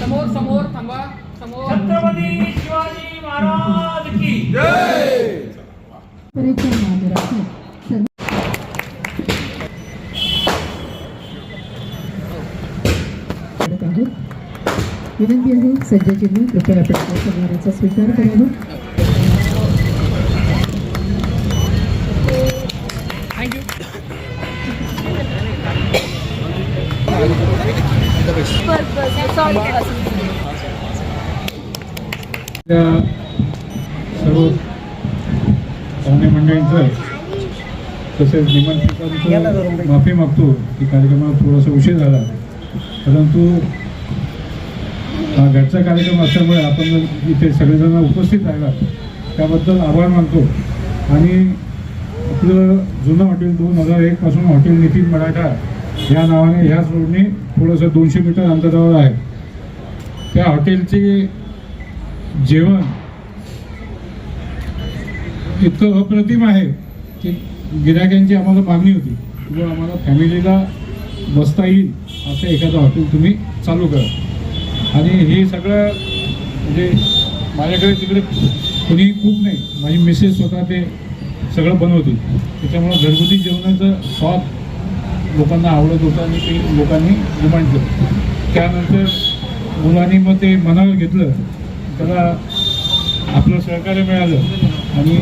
समोर समोर थांबा. समोर. छत्रपती शिवाजी महाराज की करत आहोत विनंती आहे सज्जजींनी कृपया आपण स्वीकार करावा. सर्व पाहुणे मंडळींचं तसेच निमंत्रितांचं माफी मागतो. की कार्यक्रमाला थोडासा उशीर झाला. परंतु हा घरचा कार्यक्रम असल्यामुळे आपण इथे सगळेजण उपस्थित राहिला त्याबद्दल आभार मानतो. आणि आपलं जुनं हॉटेल दोन हजार एकपासून हॉटेल नितीन मराठा या नावाने ह्याच रोडने थोडंसं दोनशे मीटर अंतरावर आहे. त्या हॉटेलची जेवण. इतकं अप्रतिम आहे की गिरायकांची आम्हाला मागणी होती. किंवा आम्हाला फॅमिलीला बसता येईल असं एखादं हॉटेल तुम्ही चालू करा. आणि हे सगळं म्हणजे माझ्याकडे तिकडे कोणीही खूप नाही. माझी मिसेस स्वतः ते सगळं बनवतील. त्याच्यामुळं घरगुती जेवणाचं स्वाद लोकांना आवडत होतं आणि ते लोकांनी डिमांड केलं. त्यानंतर मुलांनी मग ते मनावर घेतलं. त्याला आपलं सहकार्य मिळालं आणि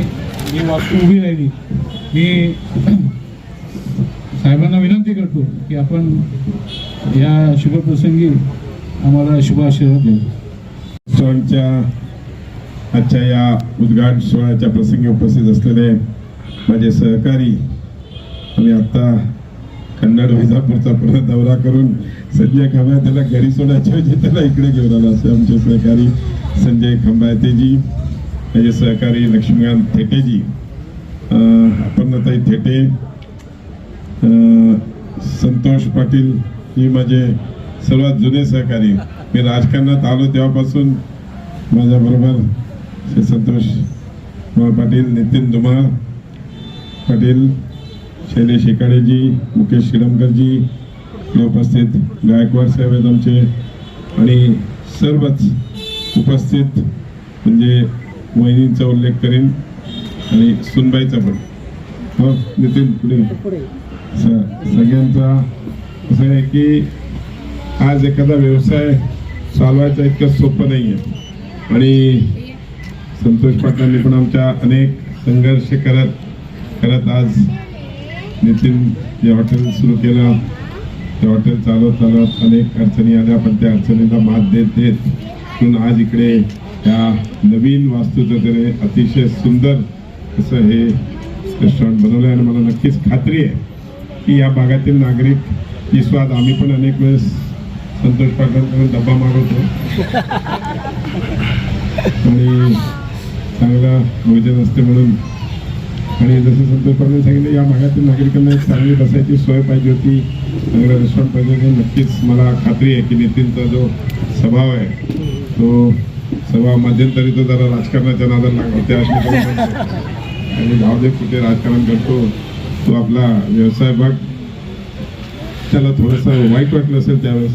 ही वास्तू उभी राहिली. मी साहेबांना विनंती करतो की आपण या शुभप्रसंगी आम्हाला शुभ आशीर्वाद द्यावा सणच्या आजच्या या उद्घाटन सोहळ्याच्या प्रसंगी उपस्थित असलेले माझे सहकारी आम्ही आत्ता कन्नड विजापूरचा पुन्हा दौरा करून संजय खंबायते त्याला घरी सोडायच्या त्याला इकडे घेऊन आला असे आमचे सहकारी. संजय खंबायतेजी माझे सहकारी लक्ष्मीकांत थेटेजी अपर्णताई थेटे संतोष पाटील ही माझे सर्वात जुने सहकारी. मी राजकारणात आलो तेव्हापासून माझ्याबरोबर श्री संतोष पाटील नितीन धुमाळ पाटील शैलेश एकाडेजी मुकेश शिडमकरजी हे उपस्थित गायकवाड साहेब आहेत आमचे. आणि सर्वच उपस्थित म्हणजे वहिनींचा उल्लेख करेन आणि सुनबाईचा पण. हो नितीन पुढे स- सगळ्यांचा असं आहे की आज एखादा व्यवसाय चालवायचा इतकं सोपं नाही आहे आणि संतोष पाटलांनी पण आमच्या अनेक संघर्ष करत करत आज नितीन जे हॉटेल सुरू केलं ते हॉटेल चालवत चालवत अनेक अडचणी आल्या पण त्या अडचणीला मात देत देत म्हणून आज इकडे ह्या नवीन वास्तूचं त्याने अतिशय सुंदर असं हे रेस्टॉरंट बनवलं आहे आणि मला नक्कीच खात्री आहे की या भागातील नागरिक ही स्वाद आम्ही पण अनेक वेळेस संतोष पाटलांकडून डब्बा मागवतो. आणि चांगला भोजन असते म्हणून. आणि जसं संतोष पाटील सांगितलं या भागातील नागरिकांना एक चांगली बसायची सोय पाहिजे होती. चांगलं रेस्टॉरंट पाहिजे होती. नक्कीच मला खात्री आहे की नितीनचा जो स्वभाव आहे तो स्वभाव मध्यंतरी तो जरा राजकारणाच्या नादाला लागला. त्या आणि जाऊ कुठे राजकारण करतो तो आपला व्यवसाय बघ. त्याला थोडंसं वाईट वाटलं असेल त्यावेळेस.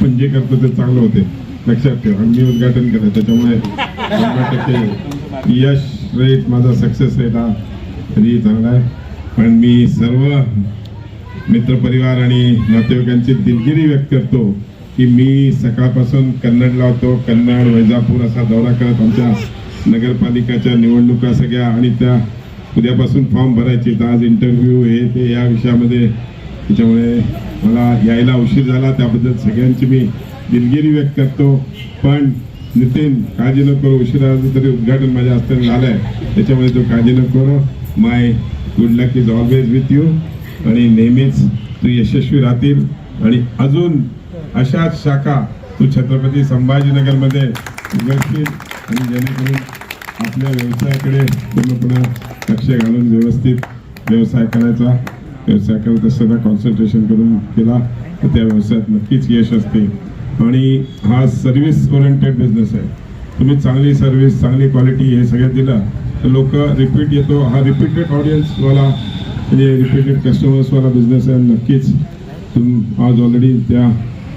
पण जे करतो ते चांगलं होते. लक्षात ठेव. आणि मी उद्घाटन केलं. त्याच्यामुळे शंभर टक्के यश रेट माझा सक्सेस रेट हा तरी चांगला आहे. पण मी सर्व मित्रपरिवार आणि नातेवाईकांची दिलगिरी व्यक्त करतो. की मी सकाळपासून कन्नड लावतो कन्नड वैजापूर असा दौरा करत आमच्या नगरपालिकाच्या निवडणुका सगळ्या आणि त्या उद्यापासून फॉर्म भरायचे. तर आज इंटरव्ह्यू हे ते या विषयामध्ये. त्याच्यामुळे मला यायला उशीर झाला. त्याबद्दल सगळ्यांची मी दिलगिरी व्यक्त करतो. पण नितीन काळजी नको करू उशिरा तरी उद्घाटन माझ्या हस्ते झालं आहे त्याच्यामुळे तो काळजी न करू. My good luck is always with you. आणि नेहमीच तू यशस्वी राहतील. आणि अजून अशाच शाखा तू छत्रपती संभाजीनगरमध्ये उघडशील आणि जेणेकरून आपल्या व्यवसायाकडे पूर्णपणे लक्ष घालून व्यवस्थित व्यवसाय करायचा. व्यवसाय करत असताना कॉन्सन्ट्रेशन करून केला तर त्या व्यवसायात नक्कीच यश असते. आणि हा सर्व्हिस ओरिएंटेड बिझनेस आहे. तुम्ही चांगली सर्व्हिस चांगली क्वालिटी हे सगळं दिलं तर लोक रिपीट येतो. हा रिपीटेड ऑडियन्सवाला म्हणजे रिपीटेड कस्टमर्सवाला बिझनेस आहे. नक्कीच तुम आज ऑलरेडी त्या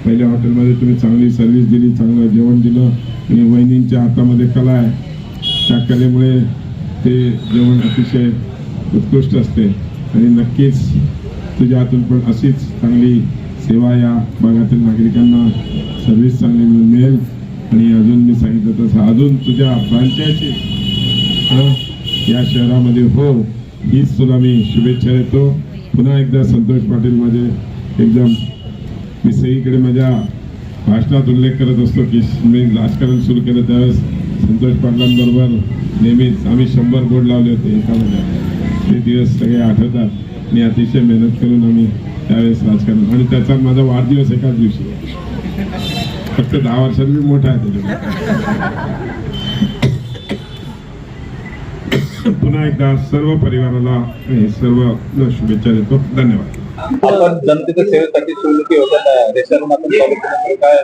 पहिल्या हॉटेलमध्ये तुम्ही चांगली सर्व्हिस दिली चांगलं जेवण दिलं आणि वहिनींच्या हातामध्ये कला आहे. त्या कलेमुळे ते जेवण अतिशय उत्कृष्ट असते. आणि नक्कीच तुझ्या हातून पण अशीच चांगली सेवा या भागातील नागरिकांना सर्व्हिस चांगली मिळून मिळेल. आणि अजून मी सांगितलं तसं अजून तुझ्या फ्रँचायची या शहरामध्ये हो हीच तुला मी शुभेच्छा देतो. पुन्हा एकदा संतोष पाटील माझे एकदम मी सगळीकडे माझ्या भाषणात उल्लेख करत असतो की मी राजकारण सुरू केलं त्यावेळेस संतोष पाटलांबरोबर नेहमीच आम्ही शंभर बोर्ड लावले होते एका महिन्यात ते दिवस सगळे आठवतात. आणि अतिशय मेहनत करून आम्ही त्यावेळेस राजकारण आणि त्याचा माझा वाढदिवस एकाच दिवशी. फक्त दहा वर्षात मी मोठा आहे त्याच्यात पुन्हा एकदा सर्व परिवाराला हे सर्व शुभेच्छा देतो. धन्यवाद. आपण जनतेच्या सेवेसाठी सुरू केली रेशन आपण चालू काय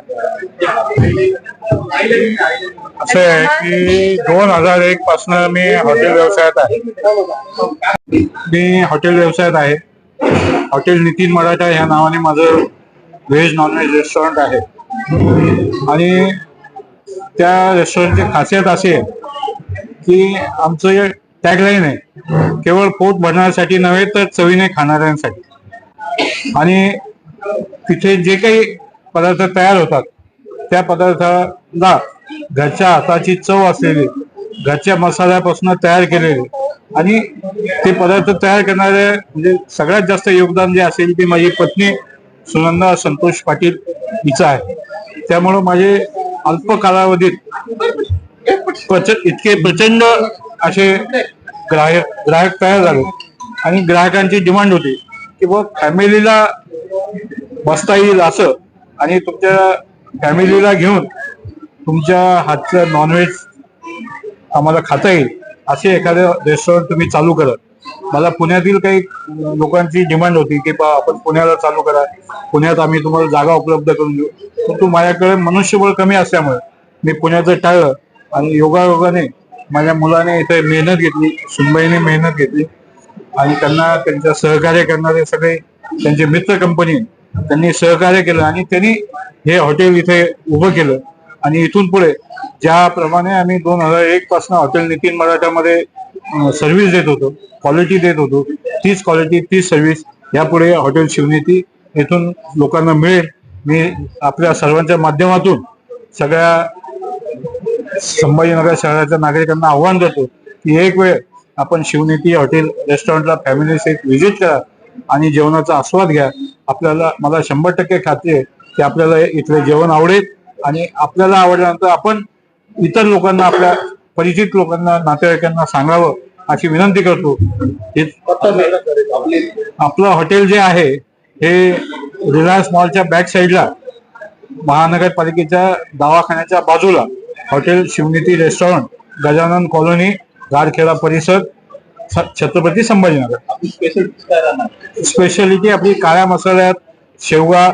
असं आहे की दोन हजार एक पासून मी हॉटेल व्यवसायात आहे. मी हॉटेल व्यवसायात आहे. हॉटेल नितीन मराठा ह्या नावाने माझं व्हेज नॉनव्हेज रेस्टॉरंट आहे. आणि त्या रेस्टॉरंटची खासियत अशी आहे की आमचं टॅगलाईन आहे केवळ पोट भरण्यासाठी नव्हे तर चवीने खाणाऱ्यांसाठी. आणि तिथे जे काही पदार्थ तयार होतात त्या पदार्थाला घरच्या हाताची चव असलेली घरच्या मसाल्यापासून तयार केलेले. आणि ते पदार्थ तयार करणारे म्हणजे सगळ्यात जास्त योगदान जे असेल ते माझी पत्नी सुनंदा संतोष पाटील हिचं आहे. त्यामुळं माझे अल्प कालावधीत प्रच इतके प्रचंड असे ग्राहक ग्राहक तयार झाले. आणि ग्राहकांची डिमांड होती. किंवा फॅमिलीला बसता येईल असं आणि तुमच्या फॅमिलीला घेऊन तुमच्या हातचं नॉनव्हेज आम्हाला खाता येईल असे एखादं रेस्टॉरंट तुम्ही चालू करा. मला पुण्यातील काही लोकांची डिमांड होती की बा आपण पुण्याला चालू करा. पुण्यात आम्ही तुम्हाला जागा उपलब्ध करून देऊ. परंतु माझ्याकडे मनुष्यबळ कमी असल्यामुळे मी पुण्याचं टाळलं आणि योगायोगाने माझ्या मुलाने इथे मेहनत घेतली सुनबाईने मेहनत घेतली. आणि त्यांना त्यांच्या सहकार्य करणारे सगळे त्यांचे मित्र कंपनी त्यांनी सहकार्य केलं आणि त्यांनी हे हॉटेल इथे उभं केलं. आणि इथून पुढे ज्याप्रमाणे आम्ही दोन हजार एक पासून हॉटेल नितीन मराठामध्ये सर्व्हिस देत होतो क्वालिटी देत होतो तीच क्वालिटी तीच सर्व्हिस यापुढे हॉटेल शिवनीती इथून लोकांना मिळेल. मी आपल्या सर्वांच्या माध्यमातून सगळ्या संभाजीनगर शहराच्या नागरिकांना आव्हान देतो की एक वेळ आपण शिवनेती हॉटेल रेस्टॉरंटला फॅमिली सहित व्हिजिट करा आणि जेवणाचा आस्वाद घ्या. आपल्याला मला शंभर टक्के खात्री आहे की आपल्याला इथले जेवण आवडेल आणि आपल्याला आवडल्यानंतर आपण इतर लोकांना आपल्या परिचित लोकांना नातेवाईकांना सांगावं अशी विनंती करतो. हे आपलं हॉटेल जे आहे हे रिलायन्स मॉलच्या बॅक साईडला महानगरपालिकेच्या दवाखान्याच्या बाजूला hotel Shivneeti restaurant Gajanan colony Garkheda परिसर छ- छत्रपती संभाजीनगर. स्पेशल काय राहणार स्पेशालिटी आपली काळ्या मसाल्यात शेवगा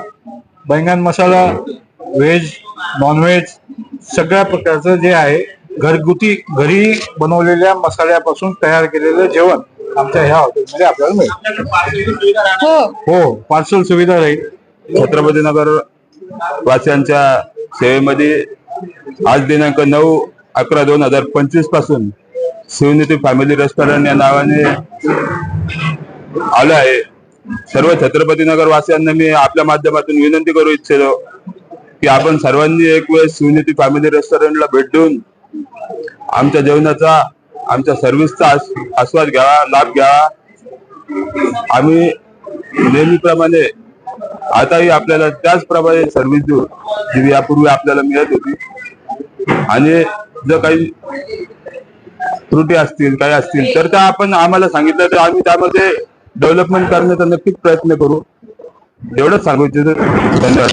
बैंगन मसाला व्हेज नॉनव्हेज सगळ्या प्रकारचं जे आहे घरगुती घरी बनवलेल्या मसाल्यापासून तयार केलेलं जेवण आमच्या ह्या हॉटेलमध्ये आपल्याला मिळेल. हो. पार्सल सुविधा राहील. छत्रपतीनगर वासियांच्या सेवेमध्ये आज दिनांक नऊ अकरा दोन हजार पंचवीसपासून शिवनेती फॅमिली रेस्टॉरंट या नावाने आलं आहे. सर्व छत्रपतीनगर वासियांना मी आपल्या माध्यमातून विनंती करू इच्छितो की आपण सर्वांनी एक वेळ शिवनेती फॅमिली रेस्टॉरंटला भेट देऊन आमच्या जेवणाचा आमच्या सर्व्हिसचा आस्वाद घ्यावा लाभ घ्यावा. आम्ही नेहमीप्रमाणे आताही आपल्याला त्याचप्रमाणे सर्व्हिस देऊ जी यापूर्वी आपल्याला मिळत होती. आणि जर काही त्रुटी असतील काय असतील तर त्या आपण आम्हाला सांगितलं तर आम्ही त्यामध्ये डेव्हलपमेंट करण्याचा नक्कीच प्रयत्न करू. एवढंच सांगू इच्छितो. धन्यवाद.